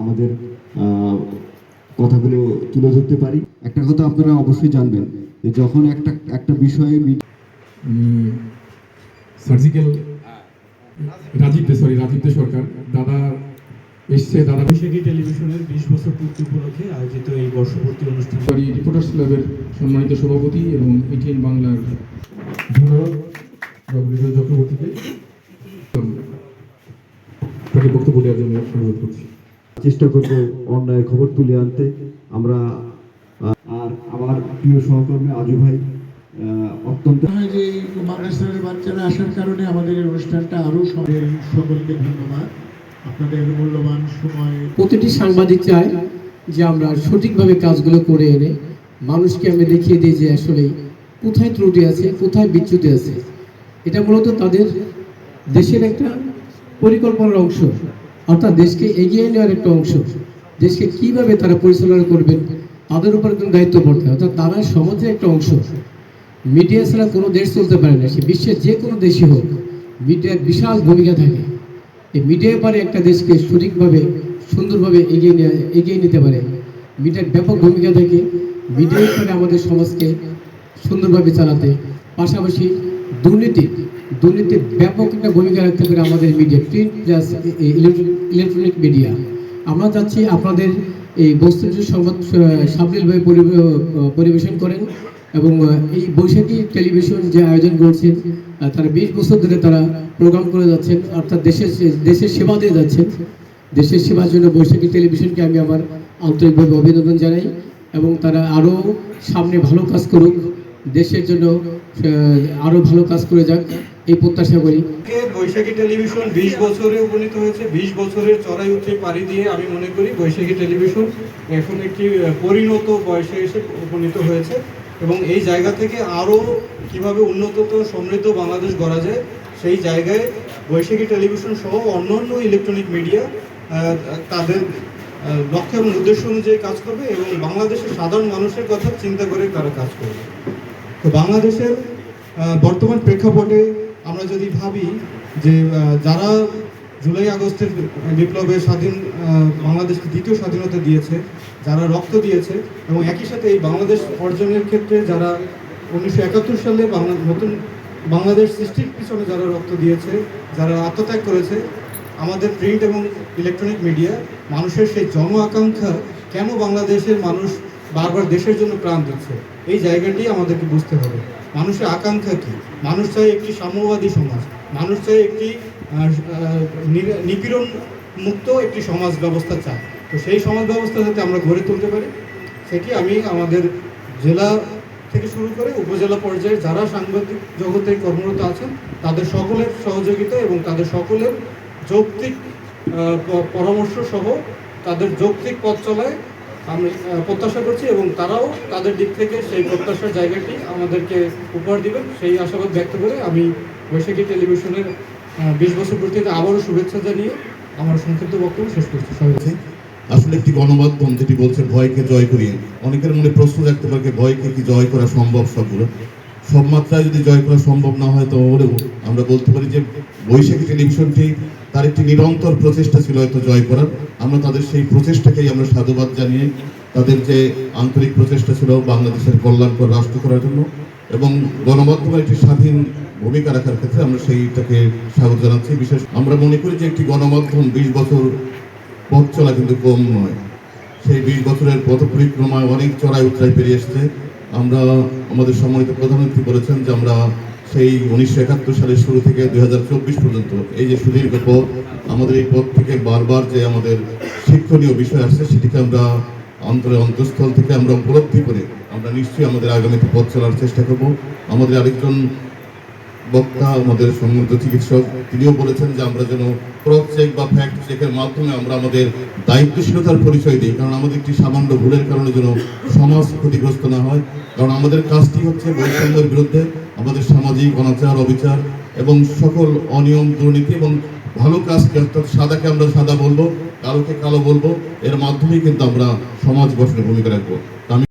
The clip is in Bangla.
আমাদের কথাগুলো তুলে ধরতে পারি। একটা কথা আপনারা অবশ্যই জানবেন যে যখন একটা একটা বিষয়ে সার্জিক্যাল রাজীব দে সরি রাজীব দে সরকার দাদা এসছে দাদা বৈশাখী টেলিভিশনের বিশ বছর পূর্তি উপলক্ষে আয়োজিত এই বর্ষপূর্তি অনুষ্ঠান। সরি রিপোর্টার্স ক্লাবের সম্মানিত সভাপতি এবং এটিএন বাংলার ধন্যবাদ। রবীন্দ্র চক্রবর্তীকে তাকে বক্তব্য দেওয়ার জন্য অনুরোধ করছি। চেষ্টা করব অন্যায় খবর তুলে আনতে। আমরা আর আমার প্রিয় সহকর্মী আজু ভাই অত্যন্ত হয় যে মাদ্রাসার বাচ্চারা আসার কারণে আমাদের এই অনুষ্ঠানটা আরও সকলকে ধন্যবাদ। আপনাদের মূল্যবান সময় প্রতিটি সাংবাদিক চায় যে আমরা সঠিকভাবে কাজগুলো করে এনে মানুষকে আমি দেখিয়ে দিই যে আসলে কোথায় ত্রুটি আছে কোথায় বিচ্যুতি আছে। এটা মূলত তাদের দেশের একটা পরিকল্পনার অংশ, অর্থাৎ দেশকে এগিয়ে নেওয়ার একটা অংশ। দেশকে কীভাবে তারা পরিচালনা করবেন, তাদের উপর একদম দায়িত্ব পড়তে অর্থাৎ তারা সমাজের একটা অংশ। মিডিয়া ছাড়া কোনো দেশ চলতে পারে না, সে বিশ্বের যে কোনো দেশই হোক মিডিয়ার বিশাল ভূমিকা থাকে। এই মিডিয়া পারে একটা দেশকে সঠিকভাবে, সুন্দরভাবে এগিয়ে এগিয়ে নিতে পারে। মিডিয়ার ব্যাপক ভূমিকা থাকে। মিডিয়া পারে আমাদের সমাজকে সুন্দরভাবে চালাতে, পাশাপাশি দুর্নীতি, দুর্নীতির ব্যাপক একটা ভূমিকা রাখতে পারে আমাদের media print plus electronic media আমরা চাচ্ছি আপনাদের এই বস্তুটি সংবাদ সাবলীলভাবে পরিবেশন করেন এবং এই বৈশাখী টেলিভিশন যে আয়োজন করছেন তারা বিশ বছর ধরে তারা প্রোগ্রাম করে যাচ্ছেন, অর্থাৎ দেশের দেশের সেবা দিয়ে যাচ্ছেন। দেশের সেবার জন্য বৈশাখী টেলিভিশনকে আমি আমার আন্তরিকভাবে অভিনন্দন জানাই এবং তারা আরও সামনে ভালো কাজ করুক। দেশের জন্য আরও ভালো কাজ করে যাক, এই প্রত্যাশা করি। বৈশাখী টেলিভিশন বিশ বছরে উপনীত হয়েছে, বিশ বছরের চড়াই উঠে পাড়ি দিয়ে আমি মনে করি বৈশাখী টেলিভিশন এখন একটি পরিণত বয়সে এসে উপনীত হয়েছে এবং এই জায়গা থেকে আরও কীভাবে উন্নত সমৃদ্ধ বাংলাদেশ গড়া যায়, সেই জায়গায় বৈশাখী টেলিভিশন সহ অন্যান্য ইলেকট্রনিক মিডিয়া তাদের লক্ষ্য এবং উদ্দেশ্য অনুযায়ী কাজ করবে এবং বাংলাদেশের সাধারণ মানুষের কথা চিন্তা করে তারা কাজ করবে। তো বাংলাদেশের বর্তমান প্রেক্ষাপটে আমরা যদি ভাবি যে যারা জুলাই আগস্টের বিপ্লবে স্বাধীন বাংলাদেশকে দ্বিতীয় স্বাধীনতা দিয়েছে, যারা রক্ত দিয়েছে এবং একই সাথে এই বাংলাদেশ অর্জনের ক্ষেত্রে যারা উনিশশো একাত্তর সালে বাংলা, নতুন বাংলাদেশ সৃষ্টির পিছনে যারা রক্ত দিয়েছে, যারা আত্মত্যাগ করেছে, আমাদের প্রিন্ট এবং ইলেকট্রনিক মিডিয়া, মানুষের সেই জন আকাঙ্ক্ষা কেন বাংলাদেশের মানুষ বারবার দেশের জন্য প্রাণ দিচ্ছে? এই জায়গাটি আমাদেরকে বুঝতে হবে। মানুষের আকাঙ্ক্ষা কি? মানুষ চায় একটি সাম্যবাদী সমাজ। মানুষ চায় একটি নিপীড়ন মুক্ত একটি সমাজ ব্যবস্থা চায় তো সেই সমাজ ব্যবস্থা যাতে আমরা গড়ে তুলতে পারি, সেটি আমি আমাদের জেলা থেকে শুরু করে উপজেলা পর্যায়ে যারা সাংবাদিক জগতে কর্মরত আছেন, তাদের সকলের সহযোগিতা এবং তাদের সকলের যৌক্তিক পরামর্শ সহ তাদের যৌক্তিক পথ চলায় আমি প্রত্যাশা করছি এবং তারাও তাদের দিক থেকে সেই প্রত্যাশার জায়গাটি আমাদেরকে উপহার দিবেন। সেই আশাবাদ ব্যক্ত করে আমি বৈশাখী টেলিভিশনের বিশ বছর পূর্তিতে আবারও শুভেচ্ছা জানিয়ে আমার সংক্ষিপ্ত বক্তব্য শেষ করছি। সবাই আসলে একটি গণমাধ্যম যেটি বলছে, ভয়কে জয় করিয়ে অনেকের মনে প্রশ্ন রাখতে পারে, ভয়কে কি জয় করা সম্ভব সবগুলো? সব মাত্রায় যদি জয় করা সম্ভব না হয় তো হলেও আমরা বলতে পারি যে বৈশাখী টেলিভিশনটি তার একটি নিরন্তর প্রচেষ্টা ছিল হয়তো জয় করার। আমরা তাদের সেই প্রচেষ্টাকেই আমরা সাধুবাদ জানিয়ে তাদের যে আন্তরিক প্রচেষ্টা ছিল বাংলাদেশের কল্যাণকর রাষ্ট্র করার জন্য এবং গণমাধ্যমের একটি স্বাধীন ভূমিকা রাখার ক্ষেত্রে আমরা সেইটাকে স্বাগত জানাচ্ছি। বিশেষ আমরা মনে করি যে একটি গণমাধ্যম বিশ বছর পথ চলা কিন্তু কম নয়। সেই বিশ বছরের পথ পরিক্রমায় অনেক চড়াই উতরাই পেরিয়ে এসছে। আমরা আমাদের সম্মানিত প্রধানমন্ত্রী বলেছেন যে আমরা সেই উনিশশো একাত্তর সালের শুরু থেকে দুই হাজার চব্বিশ পর্যন্ত। এই যে সুদীর্ঘ পথ, আমাদের এই পথ থেকে বারবার যে আমাদের শিক্ষণীয় বিষয় আসছে, সেটিকে আমরা অন্তরে অন্তঃস্থল থেকে আমরা উপলব্ধি করে আমরা নিশ্চয়ই আমাদের আগামীতে পথ চলার চেষ্টা করব। আমাদের আরেকজন বক্তা, আমাদের সম্মানিত চিকিৎসক, তিনিও বলেছেন যে আমরা যেন ক্রস চেক বা ফ্যাক্ট চেকের মাধ্যমে আমরা আমাদের দায়িত্বশীলতার পরিচয় দিই, কারণ আমাদের একটি সামান্য ভুলের কারণে যেন সমাজ ক্ষতিগ্রস্ত না হয়। কারণ আমাদের কাজটি হচ্ছে বৈষম্যের বিরুদ্ধে আমাদের সামাজিক, অনাচার, অবিচার এবং সকল অনিয়ম, দুর্নীতি এবং ভালো কাজকে অর্থাৎ সাদাকে আমরা সাদা বলব, কালোকে কালো বলব, এর মাধ্যমেই কিন্তু আমরা সমাজ গঠনের ভূমিকা রাখব।